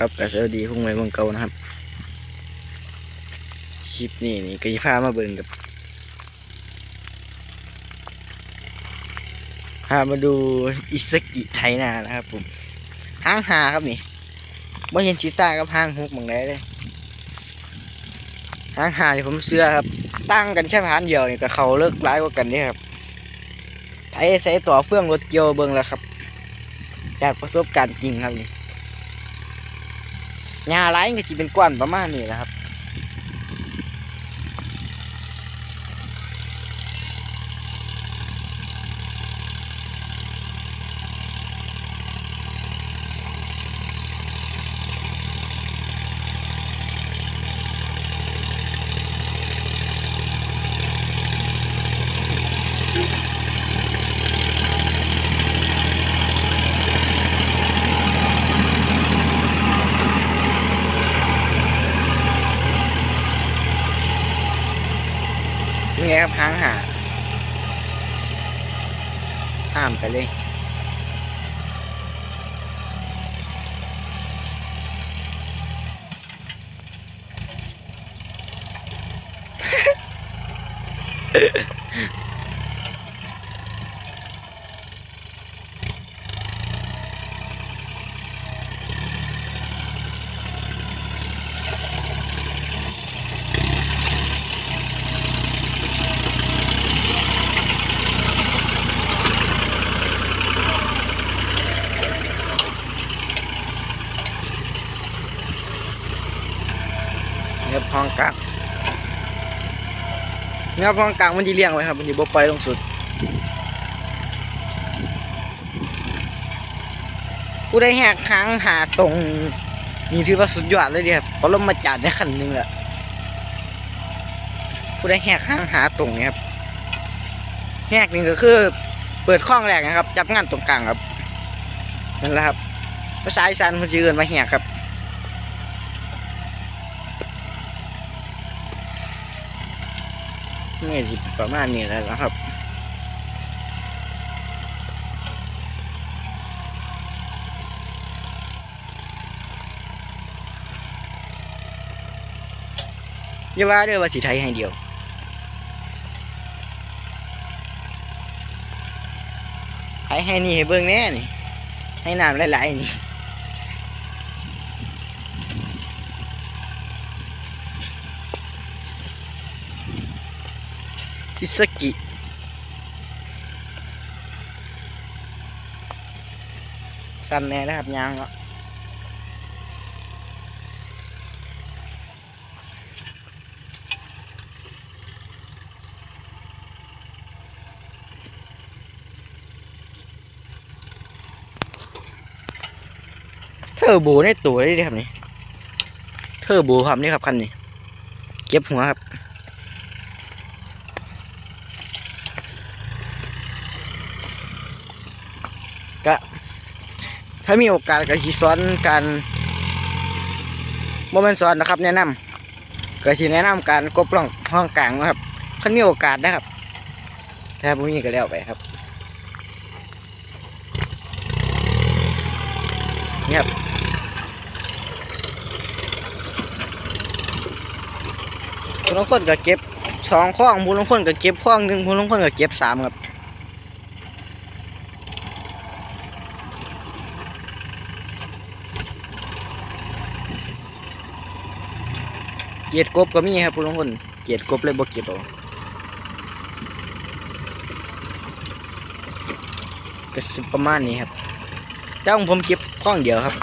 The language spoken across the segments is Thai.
ครับกับสวัสดีพุ่งไว้เมืองเก่านะครับ คลิปนี้นี่ก็จะพามาเบิ่งกับพามาดูอิสกิไทนานะครับผมห้างหาครับนี่ไม่เห็นชีต้ากับห้างฮุกบางไดเลยห้างหาที่ผมเชื่อครับ ตั้งกันแค่พานเดียวนี่ก็เขาเลิกร้ายกว่ากันนี่ครับไทยใส่ต่อเฟื่องรถเกียวเบิ่งแล้วครับ จากประสบการณ์จริงครับนี่ หญ้าไรก็จะเป็นก้อนประมาณนี้นะครับ ยังไงครับห้างหาห้ามไปเลย เงียบห้ องกลางเงียบห้องกลางมันจะเลี้ยงไว้ครับ มันจะบ่ปล่อยลงสุด ผู้ได้แหกค้างหาตรง นี่ถือว่าสุดยอดเลยเดีครับปรมาจารย์ในขันหนึ่งแหละผู้ได้แหกค้างหาตรงเนี่ยครับแหกนี่ก็คือเปิดข้องแรกนะครับ จับงานตรงกลางครับนั่นแหละครับภาษาอีสานมันจะเอินมาแหกครับ นี่สิประมาณนี้แล้วนะครับอย่าว่าเด้อว่าสิไทยให้เดียวไทยให้นี่ให้เบิ่งแน่นี่ให้น้ำหลายๆนี่ อิสกิ สั้นแน่นะครับยางเนาะเทอร์โบในตัวเลยเด้ครับนี่ เทอร์โบครับนี่ครับคันนี้ เก็บหัวครับ ก็ถ้ามีโอกาสก็สิสอนการบ่แม่นสอนนะครับ แนะนำก็สิแนะนำการกบล่องห้องกลางนะครับคันมีโอกาสนะครับถ้าบ่มีก็แล้วไปครับเนี่ครับผู้ลางคนก็เก็บสองข้องผู้ลางคนก็เก็บข้องหนึ่งผู้ลางคนก็เก็บสามครับ กียดกบก็มีครับผู้ลางคนเกียดกบเลยบ่เก็บเอาก็สิประมาณนี้ครับแต่ของผมเก็บข้องเดียวครับ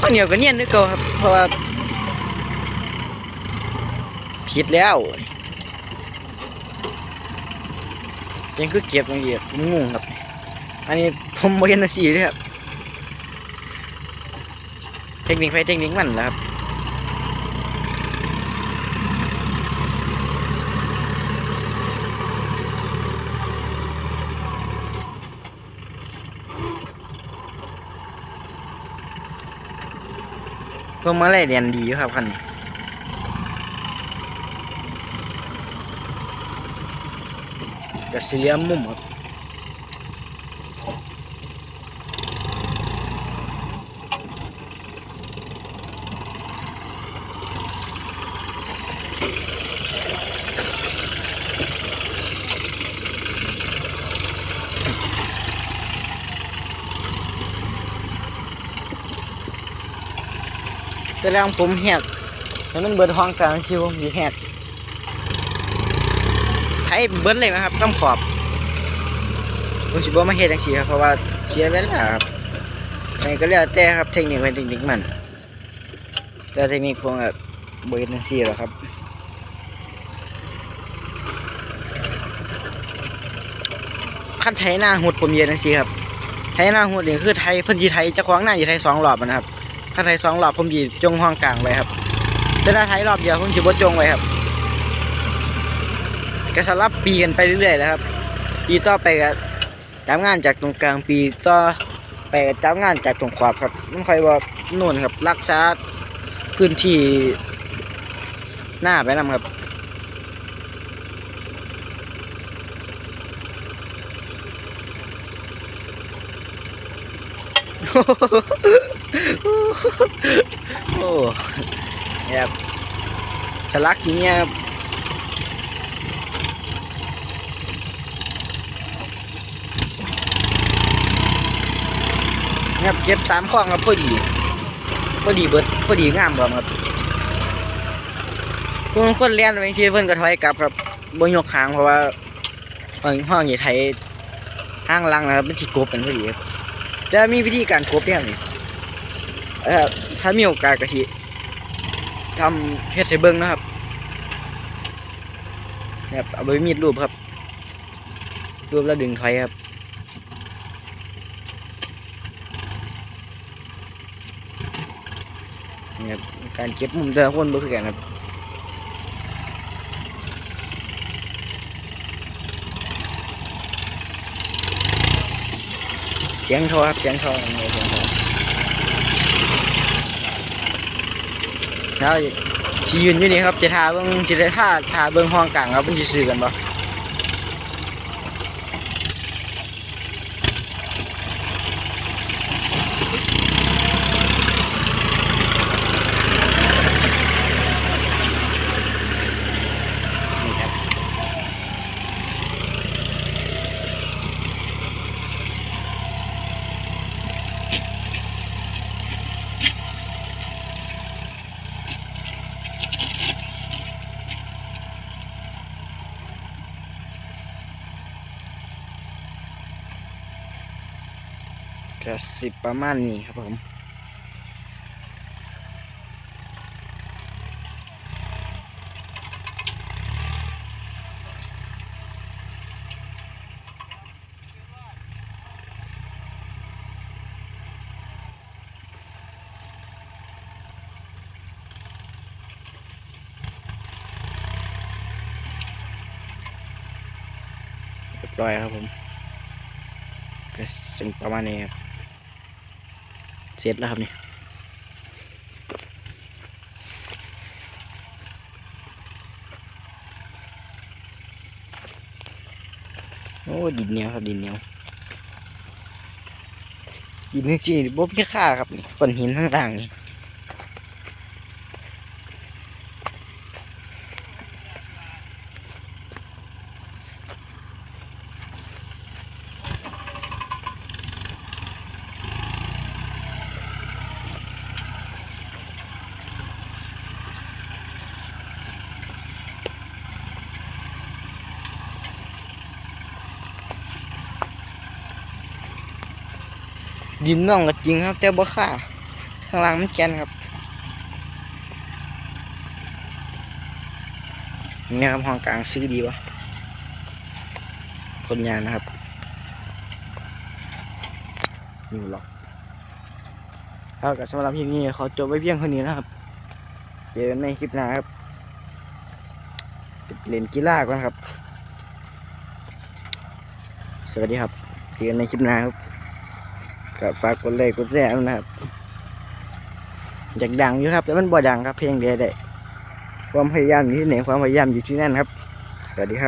ข้องเดียวก็เนียนนึกเก่าครับ เพราะว่าผิดแล้วยังคือเก็บอย่างเดียผมงงครับ อันนี้ผมบ่เห็นนาสีเลยครับ เทคนิคไปเทคนิคมันแหละครับ วกมาไล่เรียนดีอยู่ครับคันนี้กระเสียมุมครับ แต่แรงผมแหกแล้วมันเบิดห้องกลางคิวผมอยู่แหกไทยเบิดเลยนะครับต้องขอบผมสิบ่มาเฮ็ดจังซี่ครับเพราะว่าเสียเวลาครับมันก็แล้วแต่ครับเทคนิคเป็นเทคนิคมันแต่เทคนิคผมก็บ่เฮ็ดจังซี่หรอกครับคันไทยหน้าหุดผมเย็นจังซี่ครับไทยหน้าหุดนี่คือไทยเพิ่นสิไทยเจ้าของหน้าสิไทยสองรอบอะนะครับ ถ้าไทยสองรอบผมสิจงห้องกลางไว้ครับแต่ถ้าไทยรอบเดียวผมสิบ่จงไว้ครับก็สลับปีกันไปเรื่อยๆแล้วครับ ปีต่อไปก็จับงานจากตรงกลางปีต่อไปก็จับงานจากตรงขวาครับมันค่อยว่านู่นครับรักษาพื้นที่หน้าไปนํครับ โอ้แบบสลักอย่างเงี้ยครับครับเก็บสามข้องครับพอดีพอดีเบิดพอดีงามบ่ครับคุณคนเรียนไปชีเพิ่อนก็ถอยกลับครับบ่ยกหางเพราะว่าห้องห้องใหญ่ไทยห้างลังนะครับมันสิกบกันพอดีครับ จะมีวิธีการกบเนี่ยนี่ถ้ามีโอกาสก็สิทำเฮ็ดให้เบิ่งนะครับแบบเอาไปมีดรูปครับ รูปแล้วดึงถอยครับนี่ครับการเก็บมุมแต่ละคนบ่คือกันครับ สียงทอครับเสียงทอเสียงทอแล้วสิยืนอยู่นี่ครับจะทาเบิ้งจะได้ทาทาเบิ้งห้องกลางครับมันจะซื้อกันบ่ ก็สิประมาณนี้ครับผมเรียบร้อยครับผมก็สิ่งประมาณนี้ครับ เสร็จแล้วครับนี่โอ้ดินเหนียวครับดินเหนียวดินจริงๆบ่มีค่าครับนี่ก้อนหินต่างนี่ ดินน่องก็จริงครับ แต่บ่ค่าข้างล่างมันแกนครับนี่ครับห้องกลางซื้อดีวะคนยานนะครับอยู่หรอกเอากับสำหรับคลิปนี้ขอจบไว้เพียงเท่านี้นะครับ เจอกันในคลิปหน้าครับไปเล่นกีฬาก่อนครับ สวัสดีครับ เจอกันในคลิปหน้าครับ ก็ฝากกดไลค์กดแชร์ด้วนะครับอยากดังอยู่ครับ แต่มันบ่ดังครับเพลงเดียได้ความพยายามอยู่ที่ไหนความพยายามอยู่ที่นั่นครับ สวัสดีครับ